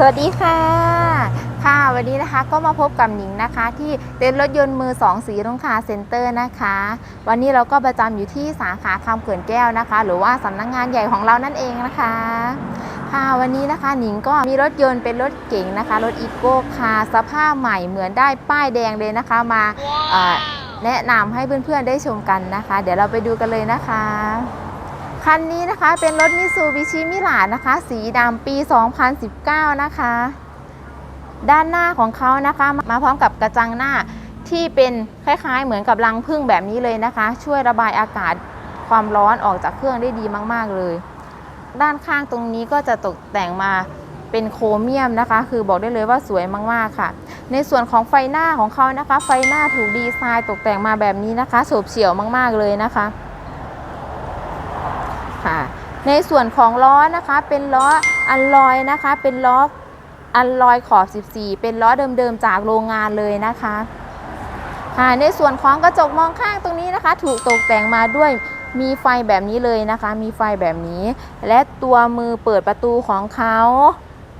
สวัสดีค่ะ ค่ะวันนี้นะคะก็มาพบกับหนิงนะคะ ที่เต็นท์รถยนต์มือ 2 สีรุ่งคาเซ็นเตอร์นะคะ วันนี้เราก็ประจำอยู่ที่สาขาคำเขื่อนแก้วนะคะ หรือว่าสำนักงงานใหญ่ของเรานั่นเองนะคะ ค่ะวันนี้นะคะหนิงก็มีรถยนต์เป็นรถเก๋งนะคะ รถอีโก้คาร์สภาพใหม่เหมือนได้ป้ายแดงเลยนะคะมาเอ่อแนะนำให้เพื่อนๆได้ชมกันนะคะ เดี๋ยวเราไปดูกันเลยนะคะ คันนี้นะคะเป็นรถมิซูบิชิมิลานะคะ สีดำปี 2019 นะคะ ด้านหน้าของเขานะคะ มาพร้อมกับกระจังหน้าที่เป็นคล้ายๆ เหมือนกับรังผึ้งแบบนี้เลยนะคะ ช่วยระบายอากาศความร้อนออกจากเครื่องได้ดีมาก ๆ เลย ด้านข้างตรงนี้ก็จะตกแต่งมาเป็นโครเมียมนะคะ คือบอกได้เลยว่าสวยมาก ๆ ค่ะ ในส่วนของไฟหน้าของเขานะคะ ไฟหน้าถูกดีไซน์ตกแต่งมาแบบนี้นะคะโฉบเฉี่ยวมาก ๆ เลยนะคะ ในส่วนของล้อนะคะเป็นล้ออัลลอยนะคะ เป็นล้ออัลลอยขอบ 14 เป็นล้อเดิมๆจากโรงงานเลยนะคะค่ะในส่วนของกระจกมองข้างตรงนี้นะคะ ถูกตกแต่งมาด้วยมีไฟแบบนี้เลยนะคะ มีไฟแบบนี้ และตัวมือเปิดประตูของเขา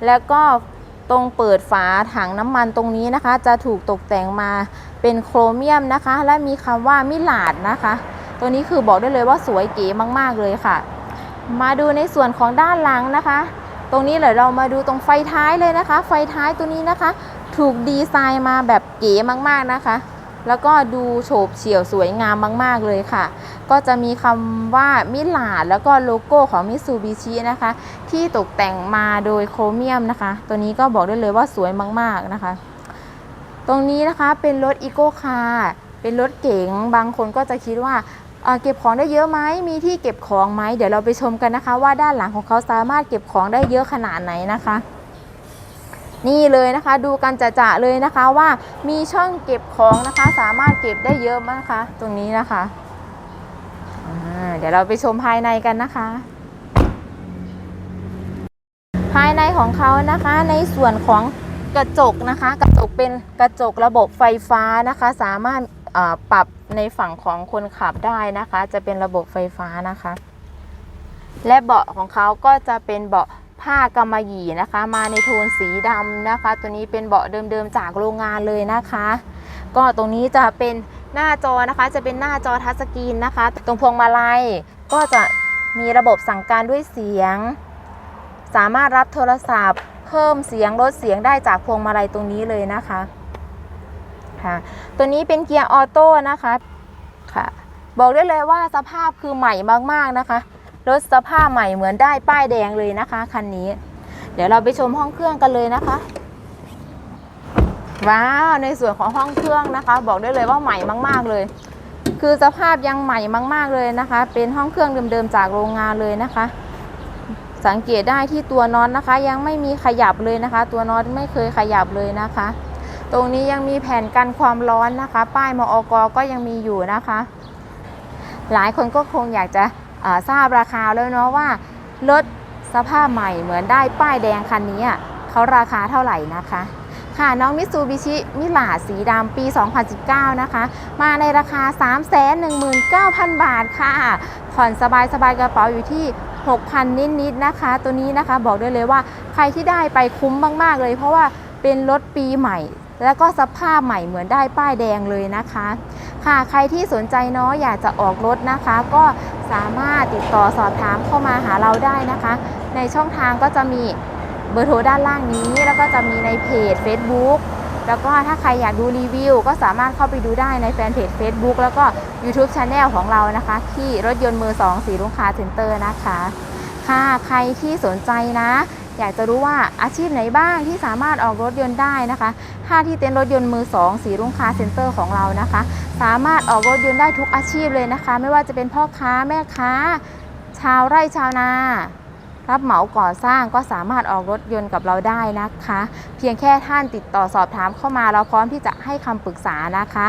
แล้วก็ตรงเปิดฝาถังน้ำมันตรงนี้นะคะ จะถูกตกแต่งมาเป็นโครเมียมนะคะ และมีคำว่ามิลาดนะคะ ตัวนี้คือบอกได้เลยว่าสวยเก๋มาก ๆ เลยค่ะ มาดูในส่วนของด้านหลังนะคะ ตรงนี้เดี๋ยวเรามาดูตรงไฟท้ายเลยนะคะ ไฟท้ายตัวนี้นะคะ ถูกดีไซน์มาแบบเก๋มากๆนะคะ แล้วก็ดูโฉบเฉี่ยวสวยงามมาก ๆเลยค่ะ ก็จะมีคำว่ามิลาดแล้วก็โลโก้ของมิ t ซูบิชินะคะ ที่ตกแต่งมาโดยโครเมียมนะคะ ตัวนี้ก็บอกได้เลยว่าสวยมากๆนะคะ ตรงนี้นะคะเป็นรถอีโก้คาร์เป็นรถเก๋งบางคนก็จะคิดว่า เก็บของได้เยอะไหมมีที่เก็บของไหมเดี๋ยวเราไปชมกันนะคะ ว่าด้านหลังของเขาสามารถเก็บของได้เยอะขนาดไหนนะคะ นี่เลยนะคะ ดูกันจะๆเลยนะคะว่ามีช่องเก็บของนะคะ สามารถเก็บได้เยอะมากคะตรงนี้นะคะเดี๋ยวเราไปชมภายในกันนะคะ ภายในของเขานะคะในส่วนของกระจกนะคะ กระจกเป็นกระจกระบบไฟฟ้านะคะ สามารถปรับ ในฝั่งของคนขับได้นะคะ จะเป็นระบบไฟฟ้านะคะ และเบาะของเขาก็จะเป็นเบาะผ้ากำมะหยี่นะคะ มาในโทนสีดำนะคะ ตัวนี้เป็นเบาะเดิมๆจากโรงงานเลยนะคะ ก็ตรงนี้จะเป็นหน้าจอนะคะ จะเป็นหน้าจอทัชสกรีนนะคะ ตรงพวงมาลัยก็จะมีระบบสั่งการด้วยเสียง สามารถรับโทรศัพท์ เพิ่มเสียงลดเสียงได้จากพวงมาลัยตรงนี้เลยนะคะ ค่ะ ตัวนี้เป็นเกียร์ออโต้นะคะค่ะ บอกได้เลยว่าสภาพคือใหม่มากๆนะคะรถสภาพใหม่เหมือนได้ป้ายแดงเลยนะคะคันนี้ เดี๋ยวเราไปชมห้องเครื่องกันเลยนะคะว้าวในส่วนของห้องเครื่องนะคะ บอกได้เลยว่าใหม่มาก ๆเลย คือสภาพยังใหม่มาก ๆเลยนะคะ เป็นห้องเครื่องเดิมๆจากโรงงานเลยนะคะ สังเกตได้ที่ตัวน็อตนะคะ ยังไม่มีขยับเลยนะคะ ตัวน็อตไม่เคยขยับเลยนะคะ ตรงนี้ยังมีแผ่นกันความร้อนนะคะ ป้ายมอกก็ยังมีอยู่นะคะ หลายคนก็คงอยากจะทราบราคาแล้วเนาะว่ารถสภาพใหม่เหมือนได้ป้ายแดงคันนี้เขาราคาเท่าไหร่นะคะ ค่ะน้องมิ t ซูบิชิมิลาสีดำปี 2019 นะคะ มาในราคา 319,000 บาทค่ะ ผ่อนสบายสบายกระเป๋าอยู่ที่ 6,000 นิดๆนะคะ ตัวนี้นะคะบอกได้เลยว่าใครที่ได้ไปคุ้มมาก ๆ เลย เพราะว่าเป็นรถปีใหม่ แล้วก็สภาพใหม่เหมือนได้ป้ายแดงเลยนะคะ ค่ะใครที่สนใจเนาะอยากจะออกรถนะคะ ก็สามารถติดต่อสอบถามเข้ามาหาเราได้นะคะ ในช่องทางก็จะมีเบอร์โทรด้านล่างนี้ แล้วก็จะมีในเพจ Facebook แล้วก็ถ้าใครอยากดูรีวิว ก็สามารถเข้าไปดูได้ในแฟนเพจ Facebook แล้วก็ YouTube Channel ของเรานะคะ ที่รถยนต์มือ2สีลุงคาเซ็นเตอร์นะคะ ค่ะใครที่สนใจนะ อยากจะรู้ว่าอาชีพไหนบ้างที่สามารถออกรถยนต์ได้นะคะถ้าที่เต็นท์รถยนต์มือ 2 สีรุ่งคาเซ็นเตอร์ของเรานะคะ สามารถออกรถยนต์ได้ทุกอาชีพเลยนะคะ ไม่ว่าจะเป็นพ่อค้าแม่ค้า ชาวไร่ชาวนา รับเหมาก่อสร้างก็สามารถออกรถยนต์กับเราได้นะคะ เพียงแค่ท่านติดต่อสอบถามเข้ามาเราพร้อมที่จะให้คำปรึกษานะคะ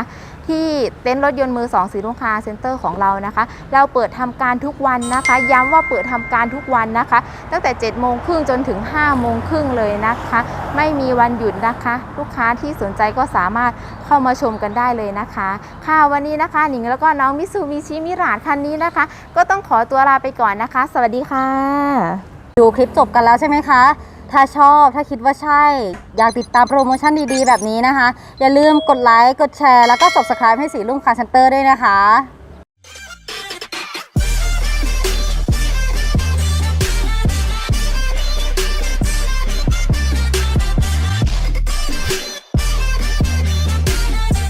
ที่เต็นท์รถยนต์มือ2สีลุงคาเซ็นเตอร์ของเรานะคะ เราเปิดทำการทุกวันนะคะ ย้ำว่าเปิดทำการทุกวันนะคะ ตั้งแต่7โมงครึ่งจนถึง5โมงครึ่งเลยนะคะ ไม่มีวันหยุดนะคะ ลูกค้าที่สนใจก็สามารถเข้ามาชมกันได้เลยนะคะ ค่ะวันนี้นะคะหนิงแล้วก็น้องมิซูมิชิมิราดคันนี้นะคะ ก็ต้องขอตัวลาไปก่อนนะคะ สวัสดีค่ะ ดูคลิปจบกันแล้วใช่ไหมคะ ถ้าชอบถ้าคิดว่าใช่ อยากติดตามโปรโมชั่นดีๆ แบบนี้นะคะ อย่าลืมกดไลค์ กดแชร์ แล้วก็ subscribe ให้สีลุ่มคาร์เซนเตอร์ด้วยนะคะ